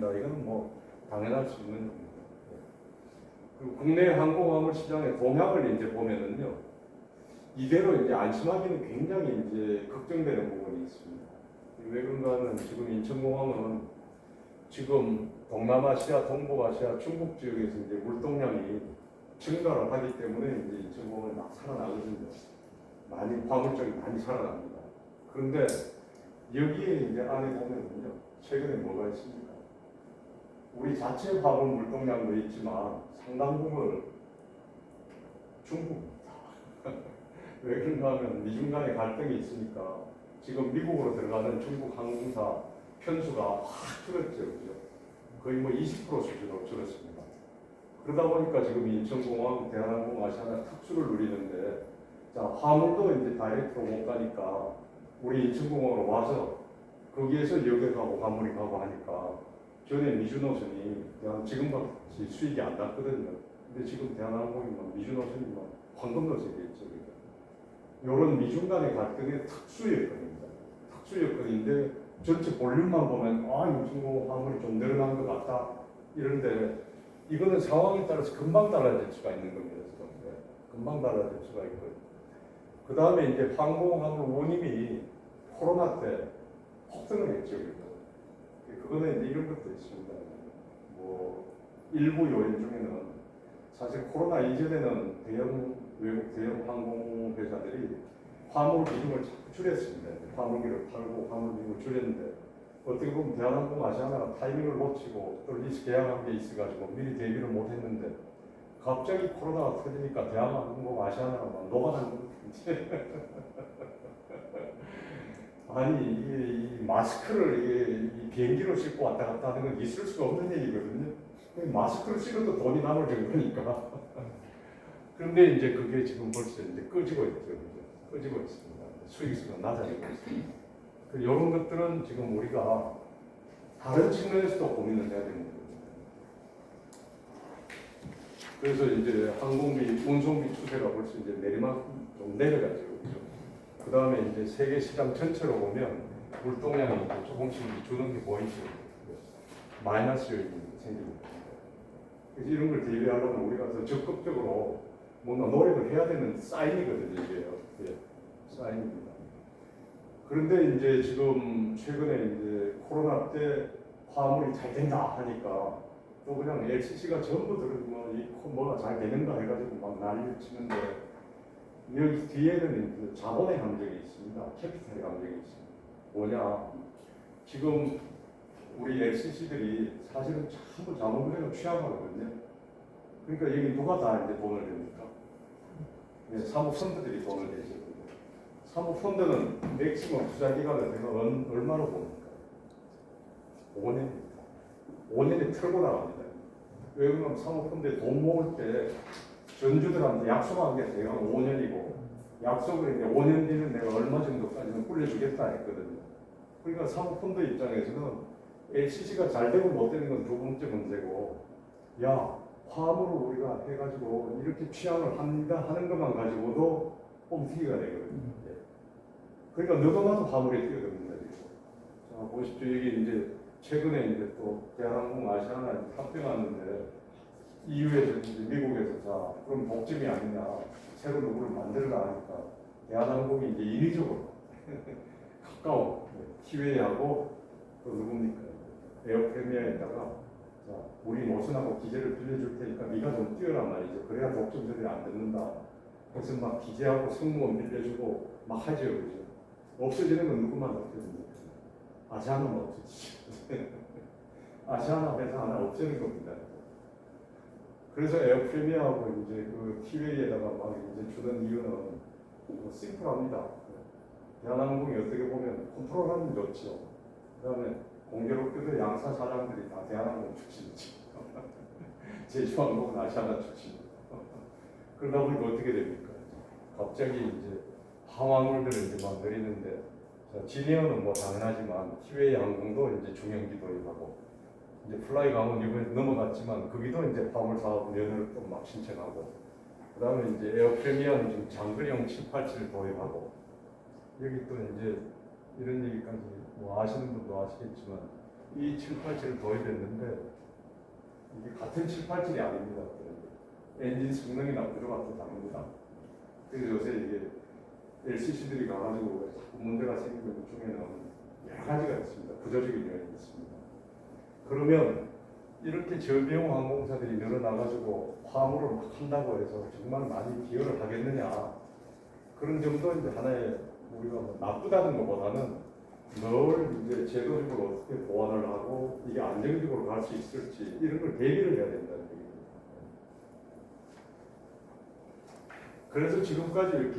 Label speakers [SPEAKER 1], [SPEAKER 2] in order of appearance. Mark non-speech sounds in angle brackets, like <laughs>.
[SPEAKER 1] 된다. 이건 뭐 당연할 수 있는 겁니다. 그리고 국내 항공화물 시장의 동향을 이제 보면은요, 이대로 이제 안심하기는 굉장히 이제 걱정되는 부분이 있습니다. 왜 그런가 하면 지금 인천공항은 지금 동남아시아, 동북아시아, 중국 지역에서 이제 물동량이 증가를 하기 때문에 이제 인천공항이 막 살아나거든요. 많이 화물점이 많이 살아납니다. 그런데 여기에 이제 안에 보면은요, 최근에 뭐가 있습니까? 우리 자체 화물 물동량도 있지만 상당 부분을 중국입니다. <laughs> 왜 그런가 하면 미중 간의 갈등이 있으니까 지금 미국으로 들어가는 중국 항공사 편수가 확 줄었죠. 그죠? 거의 뭐 20% 수준으로 줄었습니다. 그러다 보니까 지금 인천공항, 대한항공, 아시아나 특수를 누리는데 자, 화물도 이제 다이렉트로 못 가니까 우리 인천공항으로 와서 거기에서 가고 화물이 가고 하니까 전에 미주노선이 그냥 지금같이 수익이 안 났거든요. 근데 지금 대한항공이 뭐 미주노선이 뭐 황금노선이겠죠. 이런 미중 간의 갈등의 특수 여건입니다. 특수 여건인데 전체 볼륨만 보면 아 인천공항 화물이 좀 늘어난 것 같다 이런데 이거는 상황에 따라서 금방 달라질 수가 있는 겁니다. 지금. 네. 금방 달라질 수가 있고요. 그 다음에 이제 항공화물 원임이 코로나 때 폭등을 했죠. 그죠? 그거는 이제 이런 것도 있습니다. 뭐 일부 요인 중에는 사실 코로나 이전에는 대형 외국 대형 항공 회사들이 화물 비중을 자꾸 줄였습니다. 화물기를 팔고 화물 비중을 줄였는데 어떻게 보면 대한항공 아시아나가 타이밍을 놓치고 또 리스 계약한 게 있어가지고 미리 대비를 못했는데 갑자기 코로나가 터지니까 대한항공 아시아나가 막 녹아가는 거죠. <laughs> 아니 이게 이 마스크를 이게 이 비행기로 싣고 왔다 갔다 하는 건 있을 수가 없는 얘기거든요. 마스크를 쓰고도 돈이 남을 정도니까. <laughs> 그런데 이제 그게 지금 벌써 이제 꺼지고 있죠. 꺼지고 있습니다. 수익수가 낮아지고 있습니다. 그 이런 것들은 지금 우리가 다른 측면에서도 고민을 해야 되는 거죠. 그래서 이제 항공비, 운송비 추세가 벌써 이제 내리막 좀 내려가죠. 그죠? 그 다음에 이제 세계 시장 전체로 보면 물동량이 조금씩 주는 게 보이죠. 마이너스 요인이 생기는 겁니다. 그래서 이런 걸 대비하려면 우리가 더 적극적으로 뭔가 노력을 해야 되는 사인이거든요, 이게요. 예, 사인입니다. 그런데 이제 지금 최근에 이제 코로나 때 화물이 잘 된다 하니까 또 그냥 LCC가 전부들 뭐이 뭐가 잘 되는가 해가지고 막 난리를 치는데 여기 뒤에는 그 자본의 감정이 있습니다. 캐피탈의 감정이 있습니다. 뭐냐? 지금 우리 LCC들이 사실은 전부 자본금융을 취약하거든요. 그러니까 여기 누가 다 이제 돈을 냅니까? 네, 사모펀드들이 돈을 내죠. 사모펀드는 맥시멈 투자 기간을 내가 얼- 얼마로 봅니까? 5년입니다. 5년에 털고 나갑니다. 왜 그러면 사모펀드에 돈 모을 때 전주들한테 약속한 게 대강 5년이고 약속을 이제 5년 뒤는 내가 얼마 정도까지는 불려주겠다 했거든요. 그러니까 사모펀드 입장에서는 LCC가 잘 되고 못 되는 건 두 번째 문제고 야 화물을 우리가 해가지고 이렇게 취향을 합니다 하는 것만 가지고도 홈튀기가 되거든요. 예. 그러니까 너도 나도 화물에 뛰어듭니다. 자 보십시오 여기 이제 최근에 이제 또 대한항공 아시아나 합병하는데 EU에서 미국에서 자 그럼 독점이 아니냐. 새로 누구를 만들라 하니까 대한항공이 이제 인위적으로 <laughs> 가까운 티웨이하고 또 누굽니까? 에어프리미어에다가 자 우리 노선하고 기재를 빌려줄 테니까 네가 좀 뛰어란 말이죠. 그래야 독점들이 안 듣는다. 그래서 막 기재하고 승무원 빌려주고 막 하죠 그죠? 없어지는 건 누구만 없어집니까? 아시아나만 없어지죠. <laughs> 아시아나 회사 하나 없애는 겁니다 그래서 에어프리미어하고 이제 그 티웨이에다가 막 이제 주는 이유는 뭐 심플합니다. 대한항공이 어떻게 보면 컨트롤하는 좋죠. 그 다음에 공교롭게도 양사 사장들이 다 대한항공 출신이죠. <laughs> 제주항공은 아시아나 출신. <laughs> 그러다 보니까 어떻게 됩니까? 갑자기 이제 항화물들을 이제 막 내리는데 자, 지니어는 뭐 당연하지만 티웨이 항공도 이제 중형기 도입하고 이제 플라이 강원 이번에 넘어갔지만 거기도 이제 화물 사업 면허를 또 막 신청하고 그 다음에 이제 에어 프리미엄 지금 장거리용 787을 도입하고 여기 또 이제 이런 얘기까지 뭐 아시는 분도 아시겠지만 이 7, 8칠을 도입했는데 이게 같은 7, 8칠이 아닙니다. 엔진 성능이나 또 다릅니다. 그래서 요새 이게 LCC들이 가가지고 자꾸 문제가 생기는 것 중에는 여러 가지가 있습니다. 구조적인 요인이 있습니다. 그러면 이렇게 저비용 항공사들이 늘어나가지고 화물을 막 한다고 해서 정말 많이 기여를 하겠느냐 그런 정도 이제 하나의 우리가 뭐 나쁘다는 것보다는 늘 이제 제도적으로 어떻게 보완을 하고 이게 안정적으로 갈 수 있을지 이런 걸 대비를 해야 된다는 얘기입니다. 그래서 지금까지 이렇게